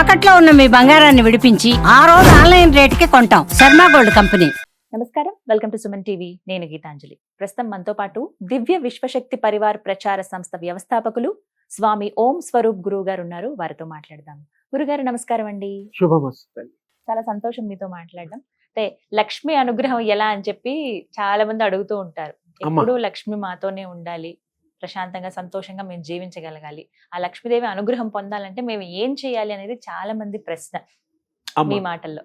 తాకట్లో ఉన్న మీ బంగారాన్ని విడిపించి ఆ రోజు ఆన్లైన్ రేటుకి కొంటాం. Sharma gold company. నమస్కారం. Welcome to Suman TV. నేను గీతాంజలి. ప్రస్తుతం మనతో పాటు దివ్య విశ్వశక్తి పరివార్ ప్రచార సంస్థ వ్యవస్థాపకులు స్వామి ఓం స్వరూప్ గురువు గారు ఉన్నారు. వారితో మాట్లాడదాం. గురుగారు నమస్కారం అండి. చాలా సంతోషం మీతో మాట్లాడడం. అంటే లక్ష్మి అనుగ్రహం ఎలా అని చెప్పి చాలా మంది అడుగుతూ ఉంటారు. అమ్మా. ఎప్పుడూ లక్ష్మి మాతోనే ఉండాలి. ప్రశాంతంగా సంతోషంగా మేము జీవించగలగాలి. ఆ లక్ష్మీదేవి అనుగ్రహం పొందాలంటే మేము ఏం చేయాలి అనేది చాలా మంది ప్రశ్న మీ మాటల్లో.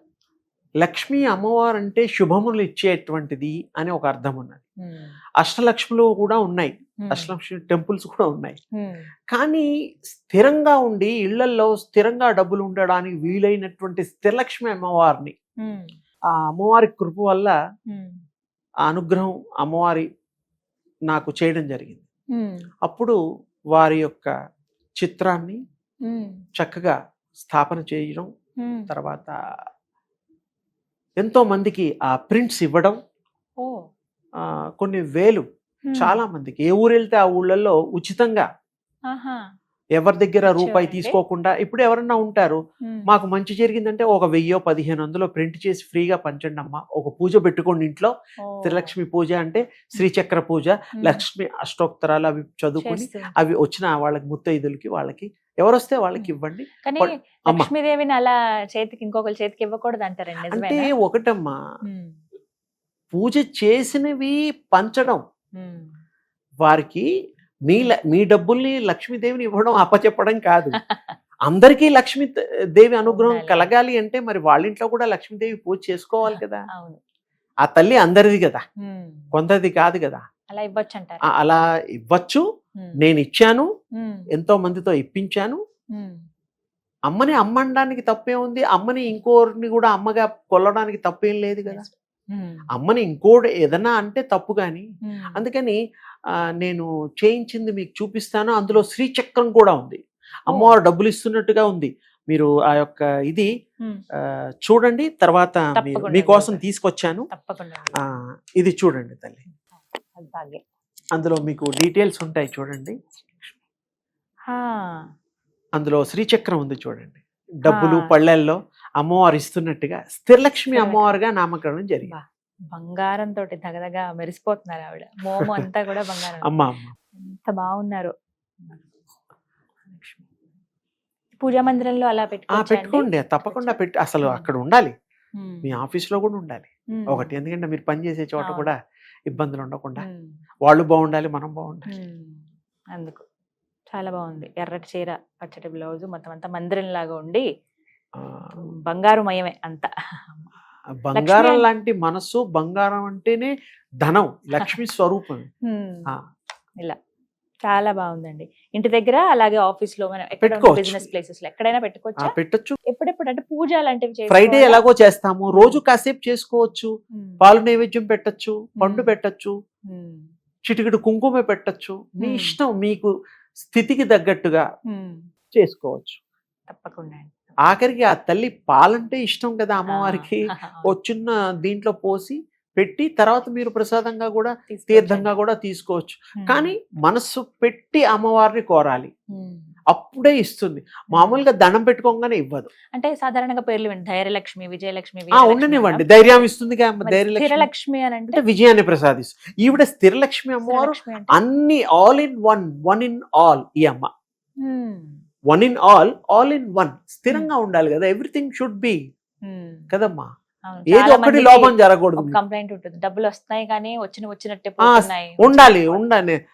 లక్ష్మీ అమ్మవారు అంటే శుభములు ఇచ్చేటువంటిది అని ఒక అర్థం ఉన్నది. అష్టలక్ష్ములు కూడా ఉన్నాయి. అష్టలక్ష్మి టెంపుల్స్ కూడా ఉన్నాయి. కానీ స్థిరంగా ఉండి ఇళ్ళల్లో స్థిరంగా డబ్బులు ఉండడానికి వీలైనటువంటి స్థిరలక్ష్మి అమ్మవారిని ఆ అమ్మవారి కృప వల్ల ఆ అనుగ్రహం అమ్మవారి నాకు చేయడం జరిగింది. అప్పుడు వారి యొక్క చిత్రాన్ని చక్కగా స్థాపన చేయడం. తర్వాత ఎంతో మందికి ఆ ప్రింట్స్ ఇవ్వడం కొన్ని వేలు. చాలా మందికి ఏ ఊరు వెళ్తే ఆ ఊళ్ళల్లో ఉచితంగా. ఎవరి దగ్గర రూపాయి. తీసుకోకుండా ఇప్పుడు ఎవరన్నా ఉంటారు. మాకు మంచి జరిగిందంటే ఒక వెయ్యో పదిహేను వందలో ప్రింట్ చేసి ఫ్రీగా పంచండి అమ్మా ఒక పూజ పెట్టుకోండి ఇంట్లో. త్రిలక్ష్మి పూజ అంటే శ్రీచక్ర పూజ. లక్ష్మి అష్టోత్తరాలు అవి చదువుకుని. అవి వచ్చిన వాళ్ళకి ముత్తైదులకి వాళ్ళకి ఎవరు వస్తే వాళ్ళకి. ఇవ్వండి. లక్ష్మీదేవిని అలా చేతికి ఇంకొకరి చేతికి ఇవ్వకూడదు అంటారండి అంటే ఒకటమ్మా. పూజ చేసినవి పంచడం. వారికి మీ మీ డబ్బుల్ని లక్ష్మీదేవిని ఇవ్వడం అప్పచెప్పడం కాదు అందరికీ లక్ష్మీ దేవి అనుగ్రహం. కలగాలి అంటే మరి వాళ్ళ ఇంట్లో కూడా లక్ష్మీదేవి పూజ చేసుకోవాలి కదా ఆ తల్లి అందరిది కదా. కొందరిది కాదు కదా అలా ఇవ్వచ్చు అలా ఇవ్వచ్చు. నేను ఇచ్చాను. ఎంతో మందితో ఇప్పించాను. అమ్మని అమ్మడానికి తప్పే ఉంది అమ్మని ఇంకోరిని కూడా అమ్మగా కొల్లడానికి తప్పేం లేదు కదా. అమ్మని ఇంకోటి ఏదన్నా అంటే తప్పు కానీ. అందుకని నేను చేయించింది మీకు చూపిస్తాను అందులో శ్రీచక్రం కూడా ఉంది. అమ్మవారు డబ్బులు ఇస్తున్నట్టుగా ఉంది. మీరు ఆ యొక్క ఇది చూడండి తర్వాత మీకోసం. తీసుకొచ్చాను. ఇది చూడండి తల్లి. అందులో మీకు డీటెయిల్స్ ఉంటాయి చూడండి. అందులో శ్రీచక్రం ఉంది చూడండి. డబ్బులు. పళ్ళెల్లో అమ్మవారు ఇస్తున్నట్టుగా స్థిరలక్ష్మి. అమ్మవారుగా నామకరణం జరిగింది బా. బంగారం తోటి దగదగా మెరిసిపోతున్నారు ఆవిడ మోము అంతా కూడా బంగారం అమ్మ ఎంత బాగున్నారు పూజా మందిరంలో అలా? పెట్టుకోండి తప్పకుండా పెట్టి అసలు. అక్కడ ఉండాలి. మీ ఆఫీస్లో కూడా ఉండాలి. ఒకటి ఎందుకంటే మీరు పని చేసే చోట. కూడా ఇబ్బందులు ఉండకుండా. వాళ్ళు బాగుండాలి మనం బాగుండాలి. అందుకు చాలా బాగుంది ఎర్రటి చీర పచ్చటి బ్లౌజ్ మొత్తం అంతా మందిరం లాగా ఉండి ఆ, బంగారు మయమే అంతా బంగారం లాంటి మనస్సు బంగారం అంటేనే ధనం లక్ష్మి స్వరూపం. ఇలా చాలా బాగుందండి ఇంటి దగ్గర అలాగే ఆఫీస్లో మనం. బిజినెస్ ప్లేసెస్లో ఎక్కడైనా పెట్టుకోవచ్చా పెట్టొచ్చు ఎప్పుడెప్పుడు అంటే పూజ లాంటివి ఫ్రైడే? ఎలాగో చేస్తాము రోజు కాసేపు చేసుకోవచ్చు. పాలు నైవేద్యం పెట్టొచ్చు పండు. పెట్టొచ్చు ఉమ్. చిటికెడు కుంకుమ పెట్టొచ్చు మీ. ఇష్టం మీకు స్థితికి తగ్గట్టుగా. చేసుకోవచ్చు తప్పకుండా అండి. ఆఖరికి ఆ తల్లి పాలంటే ఇష్టం కదా అమ్మవారికి. ఓ చిన్న దీంట్లో పోసి పెట్టి తర్వాత మీరు ప్రసాదంగా కూడా. తీర్థంగా కూడా తీసుకోవచ్చు. కానీ మనస్సు పెట్టి అమ్మవారిని కోరాలి. అప్పుడే ఇస్తుంది. మామూలుగా దండం పెట్టుకోగానే ఇవ్వదు. అంటే సాధారణంగా పేర్లు ధైర్యలక్ష్మి విజయలక్ష్మి ఉండనివ్వండి. ధైర్యం ఇస్తుంది ధైర్యలక్ష్మి. అని అంటే? విజయాన్ని ప్రసాదిస్తుంది. ఈవిడ స్థిరలక్ష్మి అమ్మవారు అన్ని all in one one in all ఈ అమ్మ. One in all all in one స్థిరంగా ఉండాలి కదా. Everything should be. కదమ్మా. ఏది ఒక్కటి లోపం జరగకూడదు. కంప్లైంట్ ఉంటుంది. డబ్బులు వస్తున్నాయి కానీ వచ్చిన వచ్చినట్టే ఉండాలి ఉండాలి.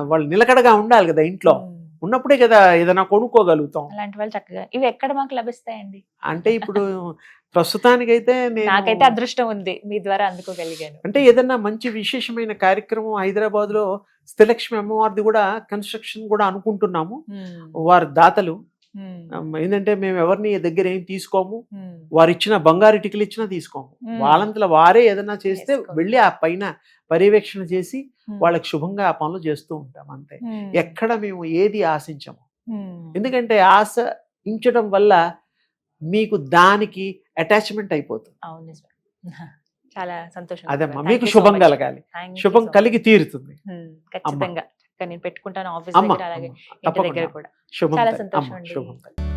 వాళ్ళు నిలకడగా ఉండాలి కదా ఇంట్లో. ఉమ్. ఉన్నప్పుడే కదా ఏదైనా కొనుక్కోగలుగుతాం అలాంటి వాళ్ళు చక్కగా ఇవి ఎక్కడ మాకు లభిస్తాయండి అంటే ఇప్పుడు ప్రస్తుతానికైతే నాకైతే అదృష్టం ఉంది మీ ద్వారా అందుకోగలిగాను అంటే ఏదన్నా మంచి విశేషమైన కార్యక్రమం హైదరాబాద్లో స్థిరలక్ష్మి అమ్మవారిది కూడా కన్స్ట్రక్షన్ కూడా అనుకుంటున్నాము. వారి దాతలు ఏంటంటే మేము ఎవరిని దగ్గర ఏం తీసుకోము. వారు ఇచ్చిన బంగారు ఇటుకలు ఇచ్చినా తీసుకోము. వాళ్ళంతలో వారే ఏదైనా చేస్తే. వెళ్ళి ఆ పైన పర్యవేక్షణ చేసి. వాళ్ళకి శుభంగా ఆ పనులు చేస్తూ ఉంటాం అంతే. ఎక్కడ మేము ఏది ఆశించము. ఎందుకంటే ఆశ ఇంచడం వల్ల మీకు దానికి అటాచ్మెంట్ అయిపోతుంది. చాలా సంతోషం అదమ్మా మీకు శుభం. కలగాలి. శుభం. కలిగి తీరుతుంది. ఖచ్చితంగా. నేను పెట్టుకుంటాను ఆఫీస్ దగ్గర అలాగే ఇంటి దగ్గర కూడా. శుభం చాలా సంతోషం అండి.